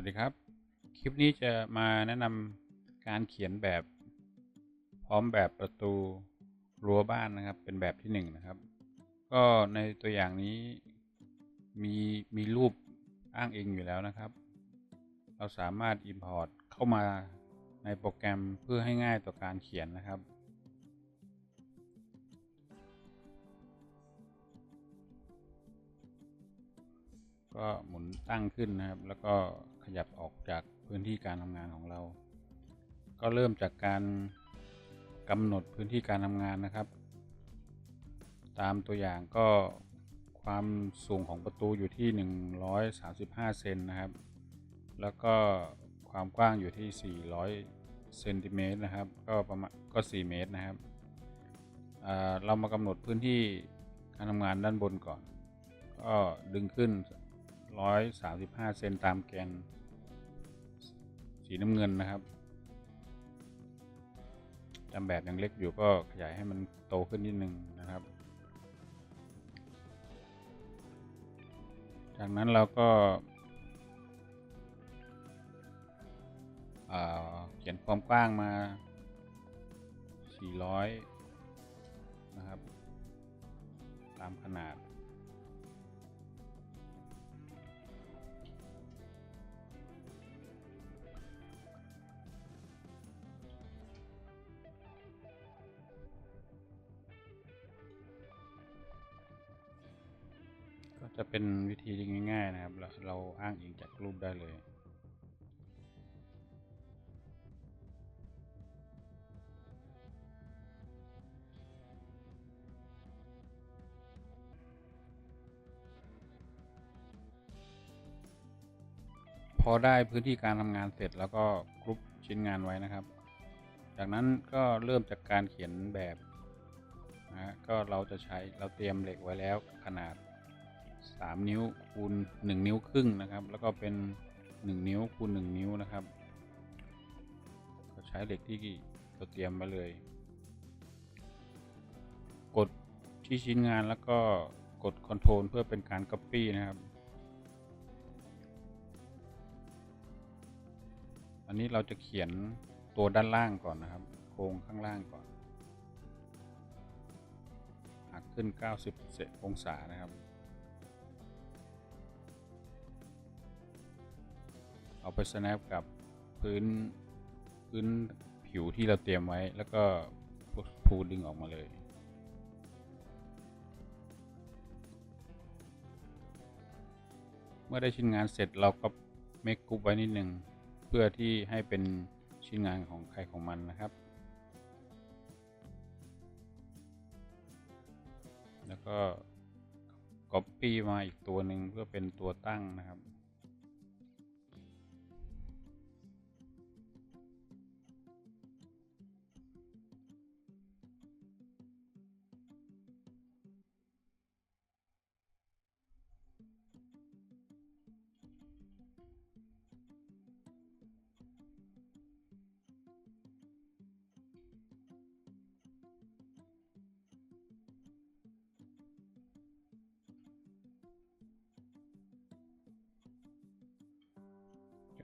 วัสดีครับ คลิปนี้จะมาแนะนำการเขียนแบบ พร้อมแบบประตูรั้วบ้านนะครับ เป็นแบบที่หนึ่งนะครับ ก็ในตัวอย่างนี้มีมีรูปอ้างอิงอยู่แล้วนะครับ เราสามารถ Import เข้ามาในโปรแกรมเพื่อให้ง่ายต่อการเขียนนะครับก็หมุนตั้งขึ้นนะครับ แล้วก็ ยับออกจากพื้นที่การทำงานของเรา ก็เริ่มจากการกำหนดพื้นที่การทำงานนะครับ ตามตัวอย่างก็ความสูงของประตูอยู่ที่ 135 เซนนะครับ แล้วก็ความกว้างอยู่ที่ 400 เซนติเมตรนะครับ ก็ประมาณก็ 4 เมตรนะครับเรามากำหนดพื้นที่การทำงานด้านบนก่อน ก็ดึงขึ้น 135 เซนตามแกน สีน้ำเงินนะครับจำแบบยังเล็กอยู่ก็ขยายให้มันโตขึ้นนิดนึงนะครับ จากนั้นเราก็เขียนความกว้างมา 400 นะครับ ตามขนาด จะเป็นวิธีที่ง่าย ๆ นะครับ เราอ้างอิงจากรูปได้เลยพอได้พื้นที่การทำงานเสร็จแล้วก็กรุ๊ปชิ้นงานไว้นะครับ จากนั้นก็เริ่มจากการเขียนแบบนะฮะก็เราจะใช้เราเตรียมเหล็กไว้แล้วขนาด 3 นิ้วคูณ1นิ้วครึ่งนะครับ แล้วก็เป็น 1 นิ้วคูณ1นิ้วนะครับก็ใช้เหล็กที่เราเตรียมมาเลย กดที่ชิ้นงานแล้วก็กด Ctrl เพื่อเป็นการ Copy นะครับอันนี้เราจะเขียนตัวด้านล่างก่อนนะครับ โครงข้างล่างก่อนหักขึ้น 90 องศานะครับ เอาไป snap กับพื้นพื้นผิวที่เราเตรียมไว้ แล้วก็พูดึงออกมาเลย เมื่อได้ชิ้นงานเสร็จเราก็เมคกรุ๊ปไว้นิดนึง เพื่อที่ให้เป็นชิ้นงานของใครของมันนะครับ แล้วก็ Copy มาอีกตัวหนึ่งเพื่อเป็นตัวตั้งนะครับ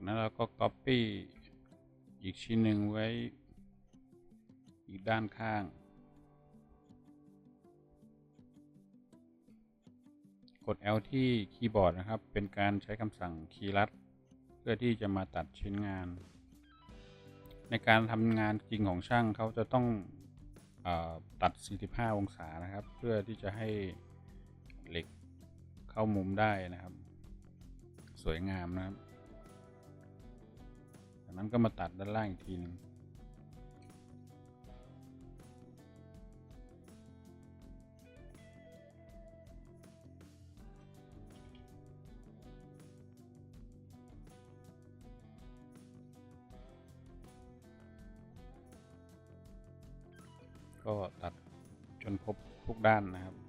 นั้นเราก็ Copy อีกชิ้นหนึ่งไว้อีกด้านข้าง กด L ที่คีย์บอร์ดนะครับ เป็นการใช้คำสั่งคีย์ลัด เพื่อที่จะมาตัดชิ้นงาน ในการทำงานจริงของช่างเขาจะต้องอตัด 45 องศานะครับ เพื่อที่จะให้เหล็กเข้ามุมได้นะครับ สวยงามนะครับ จากนั้นก็มาตัดด้านล่างอีกทีหนึ่งก็ตัดจนครบทุกด้านนะครับ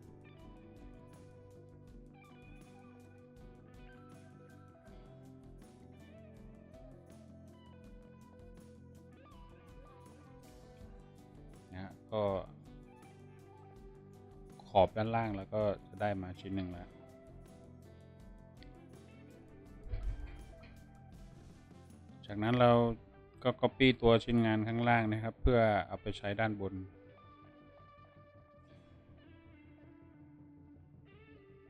อบด้านล่างแล้วก็จะได้มาชิ้นหนึ่งแล้วจากนั้นเราก็ Copy ตัวชิ้นงานข้างล่างนะครับ เพื่อเอาไปใช้ด้านบน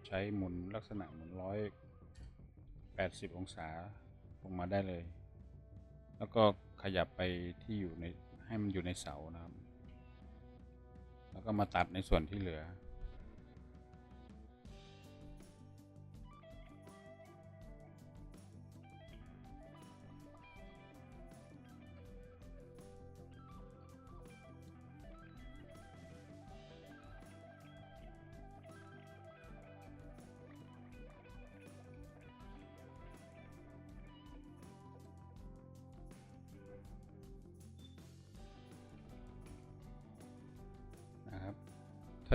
ใช้หมุนลักษณะหมุนร้อยแปดสิบองศาลงมาได้เลย แล้วก็ขยับไปที่อยู่ในให้มันอยู่ในเสานะครับ แล้วก็มาตัดในส่วนที่เหลือ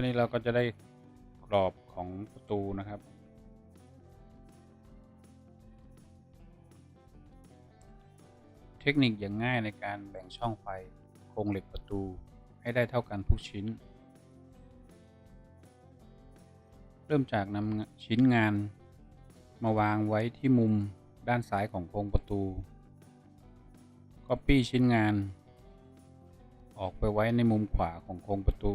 เท่านี้เราก็จะได้กรอบของประตูนะครับเทคนิคอย่างง่ายในการแบ่งช่องไฟโครงเหล็กประตูให้ได้เท่ากันทุกชิ้น เริ่มจากนำชิ้นงาน มาวางไว้ที่มุมด้านซ้ายของโครงประตู Copy ชิ้นงาน ออกไปไว้ในมุมขวาของโครงประตู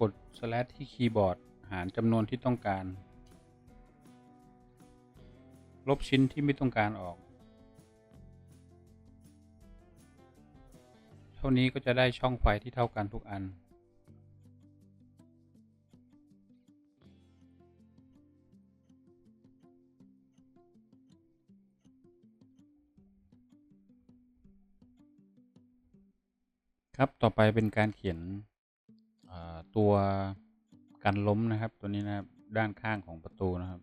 กด slash ที่คีย์บอร์ด หารจำนวนที่ต้องการ ลบชิ้นที่ไม่ต้องการออก เท่านี้ก็จะได้ช่องไฟที่เท่ากันทุกอันครับ ต่อไปเป็นการเขียน ตัวกันล้มนะครับ ตัวนี้นะครับด้านข้างของประตูนะครับ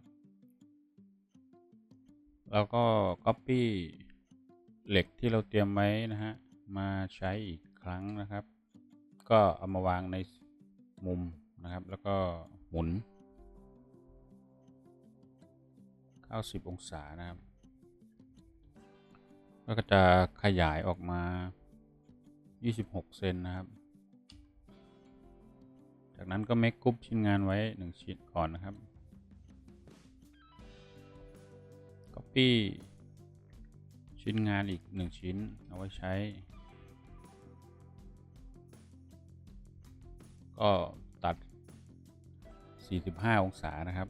แล้วก็ Copy เหล็กที่เราเตรียมไว้นะฮะมาใช้อีกครั้งนะครับ ก็เอามาวางในมุมนะครับ แล้วก็หมุน 90 องศานะครับ แล้วก็จะขยายออกมา 26 เซนนะครับ จากนั้นก็เมคกรุ๊ปชิ้นงานไว้ 1 ชิ้นก่อนนะครับ Copy ชิ้นงานอีก 1 ชิ้น เอาไว้ใช้ ก็ตัด 45 องศานะครับ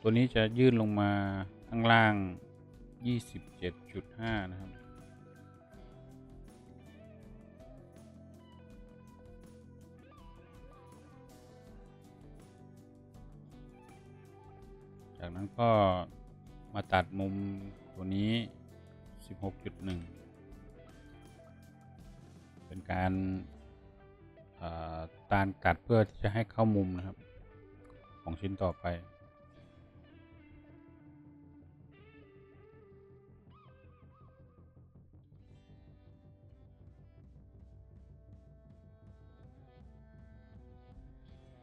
ตัวนี้จะยื่นลงมาข้างล่าง 27.5 นะครับ จากนั้นก็มาตัดมุมตัวนี้ 16.1 เป็นการตานกัดเพื่อที่จะให้เข้ามุมนะครับ ของชิ้นต่อไป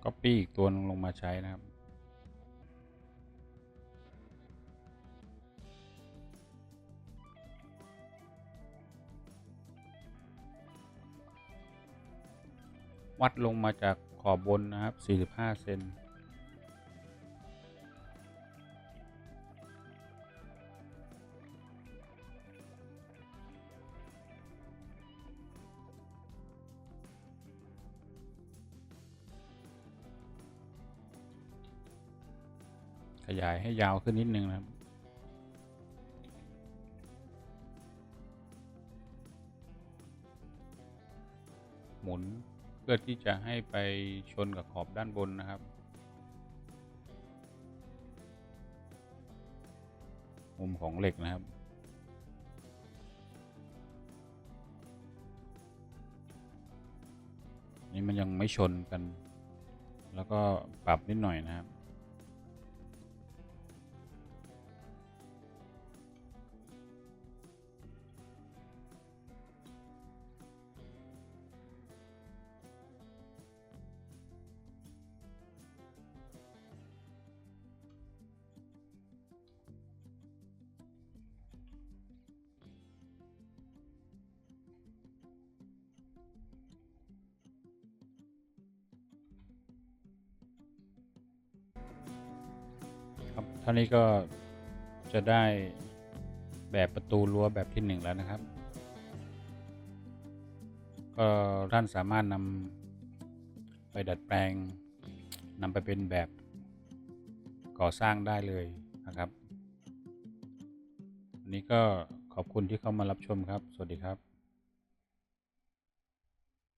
Copy อีกตัวนึงลงมาใช้นะครับวัดลงมาจากขอบบนนะครับ 45 เซน ขยายให้ยาวขึ้นนิดนึงนะครับ หมุนเพื่อที่จะให้ไปชนกับขอบด้านบนนะครับ มุมของเหล็กนะครับนี่มันยังไม่ชนกัน แล้วก็ปรับนิดหน่อยนะครับ เท่านี้ก็จะได้แบบประตูรั้วแบบที่หนึ่งแล้วนะครับ ก็ท่านสามารถนำไปดัดแปลงนำไปเป็นแบบก่อสร้างได้เลยนะครับวันนี้ก็ขอบคุณที่เข้ามารับชมครับ สวัสดีครับ